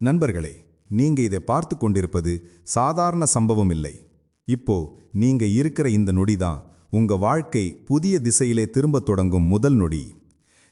நண்பர்களே நீங்க இதை பார்த்து கொண்டிருப்பது சாதாரண சம்பவம் இல்லை. இப்போ நீங்க இருக்கிற இந்த நொடிதான் உங்க வாழ்க்கை புதிய திசையிலே திரும்பத் தொடங்கும் முதல் நொடி.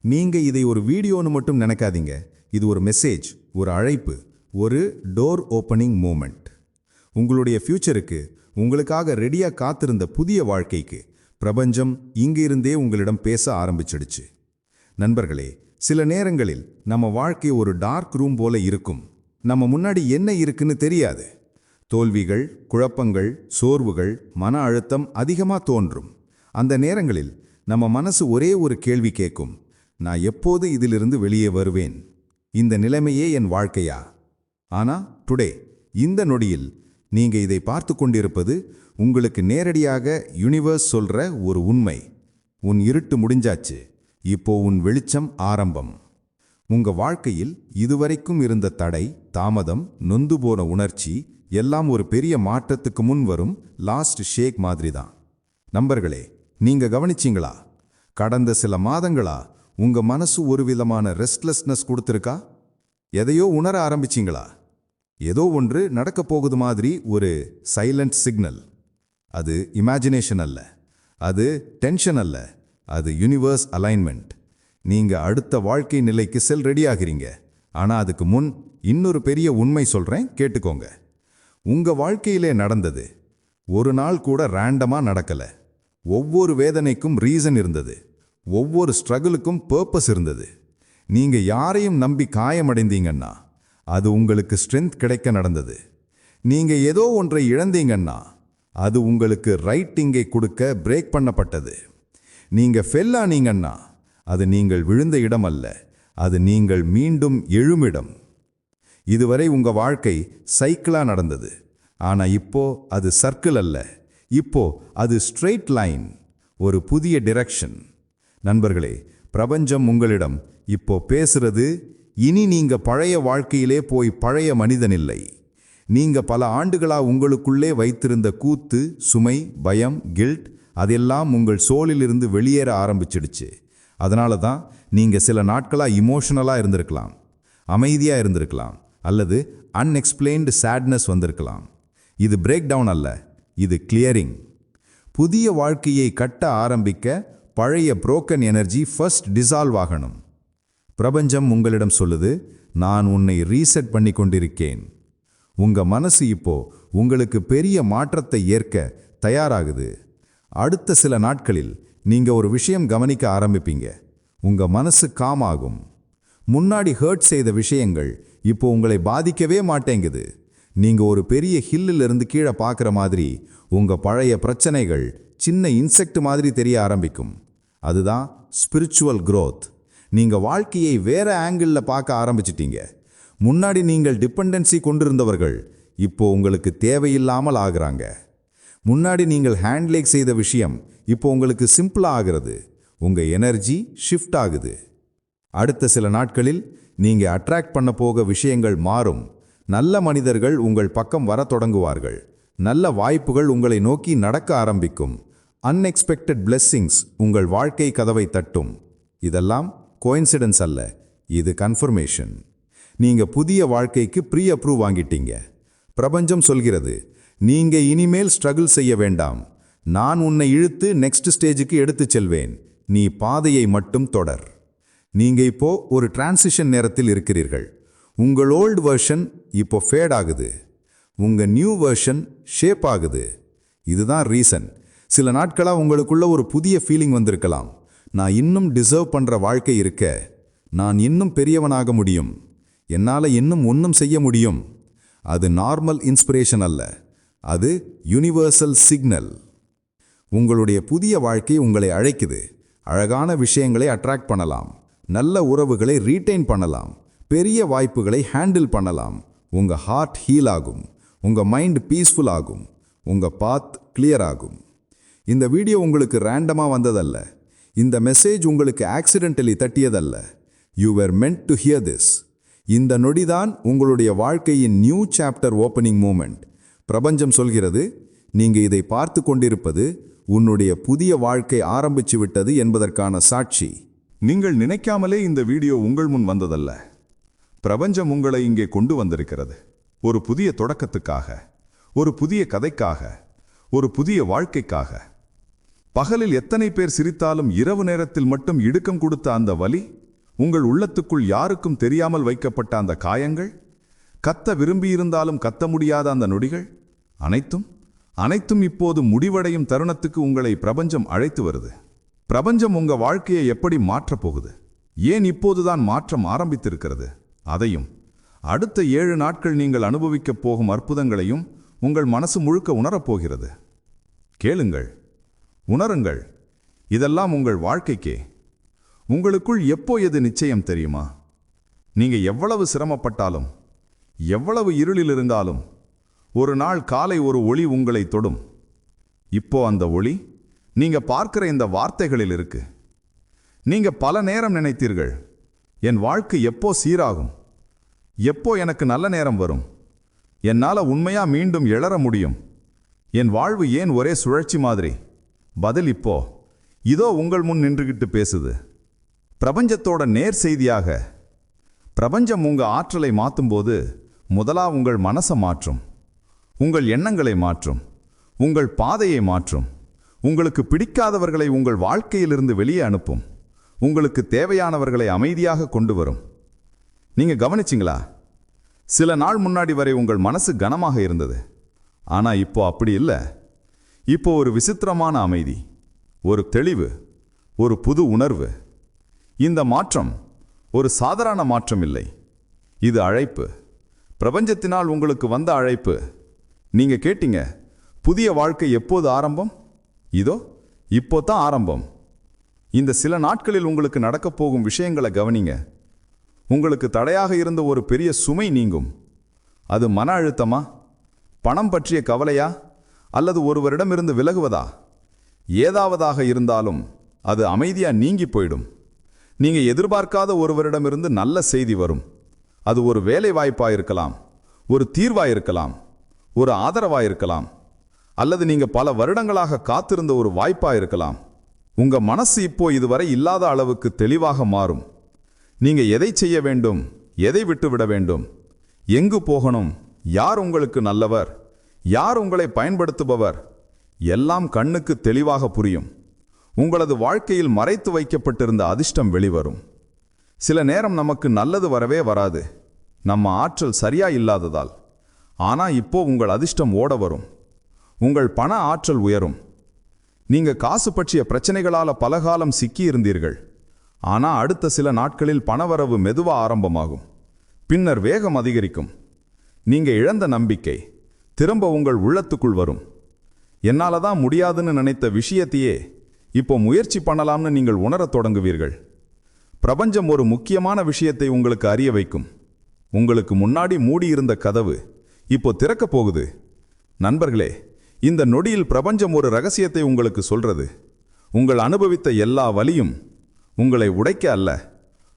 நீங்க இதை ஒரு வீடியோன்னு மட்டும் நினைக்காதீங்க. இது ஒரு மெசேஜ் ஒரு அழைப்பு ஒரு டோர் ஓப்பனிங் மூமெண்ட். உங்களுடைய ஃப்யூச்சருக்கு உங்களுக்காக ரெடியாக காத்திருந்த புதிய வாழ்க்கைக்கு பிரபஞ்சம் இங்கிருந்தே உங்களிடம் பேச ஆரம்பிச்சிடுச்சு. நண்பர்களே சில நேரங்களில் நம்ம வாழ்க்கை ஒரு டார்க் ரூம் போல இருக்கும். நம்ம முன்னாடி என்ன இருக்குன்னு தெரியாது. தோல்விகள் குழப்பங்கள் சோர்வுகள் மன அழுத்தம் அதிகமாக தோன்றும். அந்த நேரங்களில் நம்ம மனசு ஒரே ஒரு கேள்வி கேட்கும். நான் எப்போது இதிலிருந்து வெளியே வருவேன்? இந்த நிலைமையே என் வாழ்க்கையா? ஆனா டுடே இந்த நொடியில் நீங்க இதை பார்த்து கொண்டிருப்பது உங்களுக்கு நேரடியாக யுனிவர்ஸ் சொல்ற ஒரு உண்மை. உன் இருட்டு முடிஞ்சாச்சு. இப்போ உன் வெளிச்சம் ஆரம்பம். உங்க வாழ்க்கையில் இதுவரைக்கும் இருந்த தடை தாமதம் நொந்து போன உணர்ச்சி எல்லாம் ஒரு பெரிய மாற்றத்துக்கு முன் வரும் லாஸ்ட் ஷேக் மாதிரி தான் நம்பர்களே நீங்க கவனிச்சீங்களா? கடந்த சில மாதங்களா உங்க மனசு ஒரு விதமான ரெஸ்ட்லெஸ்னஸ் கொடுத்துருக்கா? எதையோ உணர ஆரம்பிச்சீங்களா? ஏதோ ஒன்று நடக்கப் போகுது மாதிரி ஒரு சைலண்ட் சிக்னல் அது இமேஜினேஷன் அல்ல. அது டென்ஷன் அல்ல. அது யூனிவர்ஸ் அலைன்மெண்ட் நீங்க அடுத்த வாழ்க்கை நிலைக்கு செல் ரெடி ஆகிறீங்க. ஆனால் அதுக்கு முன் இன்னொரு பெரிய உண்மை சொல்கிறேன் கேட்டுக்கோங்க. உங்கள் வாழ்க்கையிலே நடந்தது. ஒரு நாள் கூட ரேண்டமாக நடக்கலை. ஒவ்வொரு வேதனைக்கும் ரீசன் இருந்தது. ஒவ்வொரு ஸ்ட்ரகிளுக்கும் பர்பஸ் இருந்தது. நீங்கள் யாரையும் நம்பி காயமடைந்தீங்கன்னா அது உங்களுக்கு ஸ்ட்ரென்த் கிடைக்க நடந்தது. நீங்கள் ஏதோ ஒன்றை இழந்தீங்கன்னா அது உங்களுக்கு ரைட்டிங்கை கொடுக்க பிரேக் பண்ணப்பட்டது. நீங்கள் ஃபெல் ஆனீங்கன்னா அது நீங்கள் விழுந்த இடம் அல்ல அது நீங்கள் மீண்டும் எழுமிடம். இதுவரை உங்க வாழ்க்கை சைக்கிளா நடந்தது. ஆனா இப்போ அது சர்க்கிள் அல்ல. இப்போ அது ஸ்ட்ரெயிட் லைன் ஒரு புதிய டிரெக்ஷன் நண்பர்களே பிரபஞ்சம் உங்களிடம் இப்போ பேசுறது இனி நீங்க பழைய வாழ்க்கையிலே போய் பழைய மனிதன் இல்லை. நீங்க பல ஆண்டுகளா உங்களுக்குள்ளே வைத்திருந்த கூத்து சுமை பயம் கில்ட் அதெல்லாம் உங்கள் சோலிலிருந்து வெளியேற ஆரம்பிச்சிடுச்சு. அதனால தான் நீங்கள் சில நாட்களாக இமோஷனலாக இருந்திருக்கலாம் அமைதியாக இருந்திருக்கலாம் அல்லது அன்எக்ஸ்பிளைன்டு சேட்னஸ் வந்திருக்கலாம். இது பிரேக் டவுன் அல்ல இது கிளியரிங் புதிய வாழ்க்கையை கட்ட ஆரம்பிக்க பழைய புரோக்கன் எனர்ஜி ஃபர்ஸ்ட் டிசால்வ் ஆகணும். பிரபஞ்சம் உங்களிடம் சொல்லுது நான் உன்னை ரீசெட் பண்ணி கொண்டிருக்கேன். உங்க மனசு இப்போ உங்களுக்கு பெரிய மாற்றத்தை ஏற்க தயாராகுது. அடுத்த சில நாட்களில் நீங்க ஒரு விஷயம் கவனிக்க ஆரம்பிப்பீங்க. உங்கள் மனசு காம் ஆகும் முன்னாடி ஹர்ட் செய்த விஷயங்கள் இப்போ உங்களை பாதிக்கவே மாட்டேங்குது. நீங்கள் ஒரு பெரிய ஹில்லிலிருந்து கீழே பார்க்குற மாதிரி உங்கள் பழைய பிரச்சனைகள் சின்ன இன்செக்ட் மாதிரி தெரிய ஆரம்பிக்கும். அதுதான் ஸ்பிரிச்சுவல் க்ரோத் நீங்கள் வாழ்க்கையை வேற ஆங்கிளில் பார்க்க ஆரம்பிச்சிட்டீங்க. முன்னாடி நீங்கள் டிபெண்டன்சி கொண்டிருந்தவர்கள் இப்போ உங்களுக்கு தேவையில்லாமல் ஆகிறாங்க. முன்னாடி நீங்கள் ஹேண்ட்லேக் செய்த விஷயம் இப்போ உங்களுக்கு சிம்பிளாக ஆகிறது. உங்கள் எனர்ஜி ஷிஃப்ட் ஆகுது. அடுத்த சில நாட்களில் நீங்கள் அட்ராக்ட் பண்ண போக விஷயங்கள் மாறும். நல்ல மனிதர்கள் உங்கள் பக்கம் வர தொடங்குவார்கள். நல்ல வாய்ப்புகள் உங்களை நோக்கி நடக்க ஆரம்பிக்கும். அன்எக்ஸ்பெக்டட் பிளெஸ்ஸிங்ஸ் உங்கள் வாழ்க்கை கதவை தட்டும். இதெல்லாம் கோயின்சிடன்ஸ் அல்ல. இது கன்ஃபர்மேஷன் நீங்கள் புதிய வாழ்க்கைக்கு ப்ரீ அப்ரூவ் வாங்கிட்டீங்க. பிரபஞ்சம் சொல்கிறது நீங்கள் இனிமேல் ஸ்ட்ரகிள் செய்ய வேண்டாம். நான் உன்னை இழுத்து நெக்ஸ்ட் ஸ்டேஜுக்கு எடுத்துச் செல்வேன். நீ பாதையை மட்டும் தொடர். நீங்க இப்போ ஒரு டிரான்சிஷன் நேரத்தில் இருக்கிறீர்கள். உங்கள் ஓல்டு வேர்ஷன் இப்போ ஃபேட் ஆகுது. உங்க நியூ வேர்ஷன் ஷேப் ஆகுது. இதுதான் ரீசன் சில நாட்களாக உங்களுக்குள்ள ஒரு புதிய ஃபீலிங் வந்திருக்கலாம். நான் இன்னும் டிசர்வ் பண்ணுற வாழ்க்கை இருக்க. நான் இன்னும் பெரியவனாக முடியும். என்னால் இன்னும் ஒன்றும் செய்ய முடியும். அது நார்மல் இன்ஸ்பிரேஷன் அல்ல. அது யுனிவர்சல் சிக்னல் உங்களுடைய புதிய வாழ்க்கை உங்களை அழைக்குது. அழகான விஷயங்களை அட்ராக்ட் பண்ணலாம். நல்ல உறவுகளை ரீட்டைன் பண்ணலாம். பெரிய வாய்ப்புகளை ஹேண்டில் பண்ணலாம். உங்கள் ஹார்ட் ஹீல் ஆகும். உங்கள் மைண்ட் பீஸ்ஃபுல் ஆகும். உங்கள் பாத் கிளியர் ஆகும். இந்த வீடியோ உங்களுக்கு ரேண்டமாக வந்ததல்ல. இந்த மெசேஜ் உங்களுக்கு accidentally தட்டியதல்ல. You were meant to hear this இந்த நொடிதான் உங்களுடைய வாழ்க்கையின் நியூ சாப்டர் ஓப்பனிங் மூமெண்ட் பிரபஞ்சம் சொல்கிறது நீங்கள் இதை பார்த்து கொண்டிருப்பது உன்னுடைய புதிய வாழ்க்கை ஆரம்பிச்சு விட்டது என்பதற்கான சாட்சி. நீங்கள் நினைக்காமலே இந்த வீடியோ உங்கள் முன் வந்ததல்ல. பிரபஞ்சம் உங்களை இங்கே கொண்டு வந்திருக்கிறது. ஒரு புதிய தொடக்கத்துக்காக ஒரு புதிய கதைக்காக ஒரு புதிய வாழ்க்கைக்காக. பகலில் எத்தனை பேர் சிரித்தாலும் இரவு நேரத்தில் மட்டும் இடுக்கம் கொடுத்த அந்த வலி உங்கள் உள்ளத்துக்குள் யாருக்கும் தெரியாமல் வைக்கப்பட்ட அந்த காயங்கள் கத்த விரும்பியிருந்தாலும் கத்த முடியாத அந்த நொடிகள் அனைத்தும் அனைத்தும் இப்போது முடிவடையும் தருணத்துக்கு உங்களை பிரபஞ்சம் அழைத்து வருது. பிரபஞ்சம் உங்க வாழ்க்கையை எப்படி மாற்றப் போகுது? ஏன் இப்போதுதான் மாற்றம் ஆரம்பித்திருக்கிறது? அதையும் அடுத்த ஏழு நாட்கள் நீங்கள் அனுபவிக்கப் போகும் அற்புதங்களையும் உங்கள் மனசு முழுக்க உணரப்போகிறது கேளுங்கள் உணருங்கள் இதெல்லாம் உங்கள் வாழ்க்கைக்கே. உங்களுக்குள் எப்போ எது நிச்சயம் தெரியுமா? நீங்கள் எவ்வளவு சிரமப்பட்டாலும் எவ்வளவு இருளில் இருந்தாலும் ஒரு நாள் காலை ஒரு ஒளி உங்களை தொடும். இப்போ அந்த ஒளி நீங்க பார்க்கிற இந்த வார்த்தைகளில் இருக்கு. நீங்க பல நேரம் நினைத்தீர்கள் என் வாழ்க்கை எப்போ சீராகும்? எப்போ எனக்கு நல்ல நேரம் வரும்? என்னால் உண்மையா மீண்டும் எழற முடியும்? என் வாழ்வு ஏன் ஒரே சுழற்சி மாதிரி? பதில் இப்போ இதோ உங்கள் முன் நின்றுகிட்டு பேசுது. பிரபஞ்சத்தோட நேர் செய்தியாக பிரபஞ்சம் உங்கள் ஆற்றலை மாற்றும்போது முதலா உங்கள் மனசை மாற்றும். உங்கள் எண்ணங்களை மாற்றும். உங்கள் பாதையை மாற்றும். உங்களுக்கு பிடிக்காதவர்களை உங்கள் வாழ்க்கையிலிருந்து வெளியே அனுப்பும். உங்களுக்கு தேவையானவர்களை அமைதியாக கொண்டு வரும். நீங்கள் கவனிச்சிங்களா? சில நாள் முன்னாடி வரை உங்கள் மனசு கனமாக இருந்தது. ஆனால் இப்போ அப்படி இல்லை. இப்போ ஒரு விசித்திரமான அமைதி. ஒரு தெளிவு. ஒரு புது உணர்வு. இந்த மாற்றம் ஒரு சாதாரண மாற்றம் இல்லை. இது அழைப்பு. பிரபஞ்சத்தினால் உங்களுக்கு வந்த அழைப்பு. நீங்க கேட்டீங்க புதிய வாழ்க்கை எப்போது ஆரம்பம்? இதோ இப்போ தான் ஆரம்பம். இந்த சில நாட்களில் உங்களுக்கு நடக்கப் போகும் விஷயங்களை கவனிங்க. உங்களுக்கு தடையாக இருந்த ஒரு பெரிய சுமை நீங்கும். அது மன அழுத்தமா? பணம் பற்றிய கவலையா? அல்லது ஒருவரிடமிருந்து விலகுவதா? ஏதாவதாக இருந்தாலும் அது அமைதியாக நீங்கி போயிடும். நீங்கள் எதிர்பார்க்காத ஒருவரிடமிருந்து நல்ல செய்தி வரும். அது ஒரு வேலை வாய்ப்பாக இருக்கலாம் ஒரு தீர்வாக இருக்கலாம். ஒரு ஆதரவாக இருக்கலாம் அல்லது நீங்கள் பல வருடங்களாக காத்திருந்த ஒரு வாய்ப்பாக இருக்கலாம் உங்கள் மனசு இப்போ இதுவரை இல்லாத அளவுக்கு தெளிவாக மாறும். நீங்கள் எதை செய்ய வேண்டும் எதை விட்டுவிட வேண்டும் எங்கு போகணும் யார் உங்களுக்கு நல்லவர் யார் உங்களை பயன்படுத்துபவர் எல்லாம் கண்ணுக்கு தெளிவாக புரியும். உங்களது வாழ்க்கையில் மறைத்து வைக்கப்பட்டிருந்த அதிர்ஷ்டம் வெளிவரும். சில நேரம் நமக்கு நல்லது வரவே வராது. நம்ம ஆற்றல் சரியா இல்லாததால். ஆனால் இப்போ உங்கள் அதிர்ஷ்டம் ஓட வரும். உங்கள் பண ஆற்றல் உயரும். நீங்க காசு பற்றிய பிரச்சனைகளால் பலகாலம் சிக்கி இருந்தீர்கள் ஆனால் அடுத்த சில நாட்களில் பணவரவு மெதுவாக ஆரம்பமாகும். பின்னர் வேகம் அதிகரிக்கும். நீங்க இழந்த நம்பிக்கை திரும்ப உங்கள் உள்ளத்துக்குள் வரும். என்னால் தான் முடியாதுன்னு நினைத்த விஷயத்தையே இப்போ முயற்சி பண்ணலாம்னு நீங்கள் உணரத் தொடங்குவீர்கள். பிரபஞ்சம் ஒரு முக்கியமான விஷயத்தை உங்களுக்கு அறிய வைக்கும். உங்களுக்கு முன்னாடி மூடியிருந்த கதவு இப்போ திறக்கப் போகுது. நண்பர்களே இந்த நொடியில் பிரபஞ்சம் ஒரு ரகசியத்தை உங்களுக்கு சொல்றது. உங்கள் அனுபவித்த எல்லா வலியும் உங்களை உடைக்க அல்ல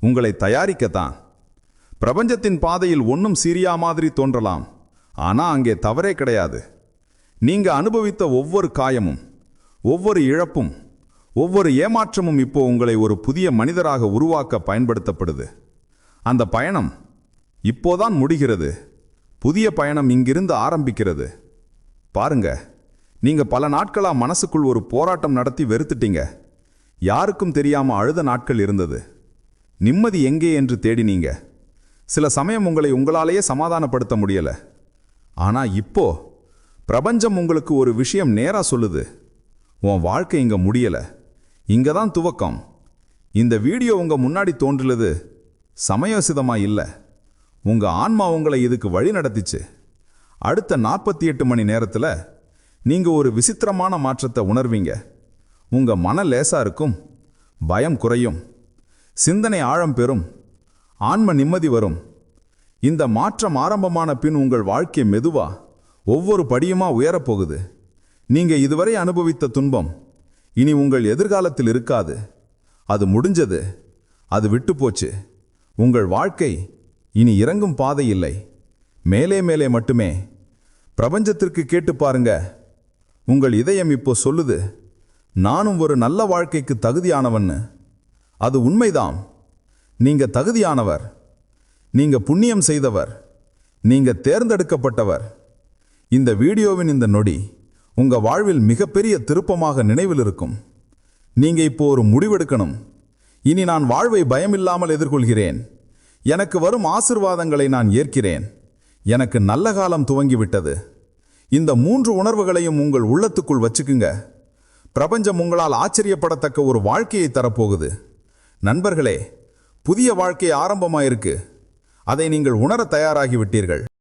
உங்களை தயாரிக்கத்தான் பிரபஞ்சத்தின் பாதையில் ஒன்றும் சீரியா மாதிரி தோன்றலாம் ஆனால் அங்கே தவறே கிடையாது. நீங்கள் அனுபவித்த ஒவ்வொரு காயமும் ஒவ்வொரு இழப்பும் ஒவ்வொரு ஏமாற்றமும் இப்போ உங்களை ஒரு புதிய மனிதராக உருவாக்க பயன்படுத்தப்படுது. அந்த பயணம் இப்போதான் முடிகிறது. புதிய பயணம் இங்கிருந்து ஆரம்பிக்கிறது. பாருங்க நீங்க பல நாட்களா மனசுக்குள் ஒரு போராட்டம் நடத்தி வெறுத்துட்டீங்க. யாருக்கும் தெரியாம அழுத நாட்கள் இருந்தது. நிம்மதி எங்கே என்று தேடினீங்க. சில சமயம் உங்களை உங்களாலேயே சமாதானப்படுத்த முடியல. ஆனா இப்போ பிரபஞ்சம் உங்களுக்கு ஒரு விஷயம் நேரா சொல்லுது. உன் வாழ்க்கை இங்க முடியல. இங்க தான் துவக்கம். இந்த வீடியோ உங்க முன்னாடி தோன்றுலது சமயோசிதமா இல்லை. உங்க ஆன்மா உங்களை இதுக்கு வழி நடத்திச்சு. அடுத்த நாற்பத்தி எட்டு மணி நேரத்தில் நீங்க ஒரு விசித்திரமான மாற்றத்தை உணர்வீங்க. உங்க மன லேசா இருக்கும் பயம் குறையும் சிந்தனை ஆழம் பெறும் ஆன்ம நிம்மதி வரும். இந்த மாற்றம் ஆரம்பமான பின் உங்கள் வாழ்க்கை மெதுவா ஒவ்வொரு படியுமா உயரப்போகுது. நீங்க இதுவரை அனுபவித்த துன்பம் இனி உங்கள் எதிர்காலத்தில் இருக்காது. அது முடிஞ்சது அது விட்டு போச்சு உங்கள் வாழ்க்கை இனி இறங்கும் பாதை இல்லை. மேலே மேலே மட்டுமே. பிரபஞ்சத்திற்கு கேட்டு பாருங்க. உங்கள் இதயம் இப்போ சொல்லுது. நானும் ஒரு நல்ல வாழ்க்கைக்கு தகுதியானவன்னு அது உண்மைதான் நீங்க தகுதியானவர். நீங்க புண்ணியம் செய்தவர். நீங்க தேர்ந்தெடுக்கப்பட்டவர். இந்த வீடியோவின் இந்த நொடி உங்க வாழ்வில் மிகப்பெரிய திருப்பமாக நினைவில் இருக்கும். நீங்க இப்போ ஒரு முடிவெடுக்கணும். இனி நான் வாழ்வை பயமில்லாமல் எதிர்கொள்கிறேன். எனக்கு வரும் ஆசிர்வாதங்களை நான் ஏற்கிறேன். எனக்கு நல்ல காலம் துவங்கிவிட்டது. இந்த மூன்று உணர்வுகளையும் உங்கள் உள்ளத்துக்குள் வச்சுக்குங்க. பிரபஞ்சம் உங்களால் ஆச்சரியப்படத்தக்க ஒரு வாழ்க்கையை தரப்போகுது. நண்பர்களே புதிய வாழ்க்கை ஆரம்பமாயிருக்கு. அதை நீங்கள் உணர தயாராகிவிட்டீர்கள்.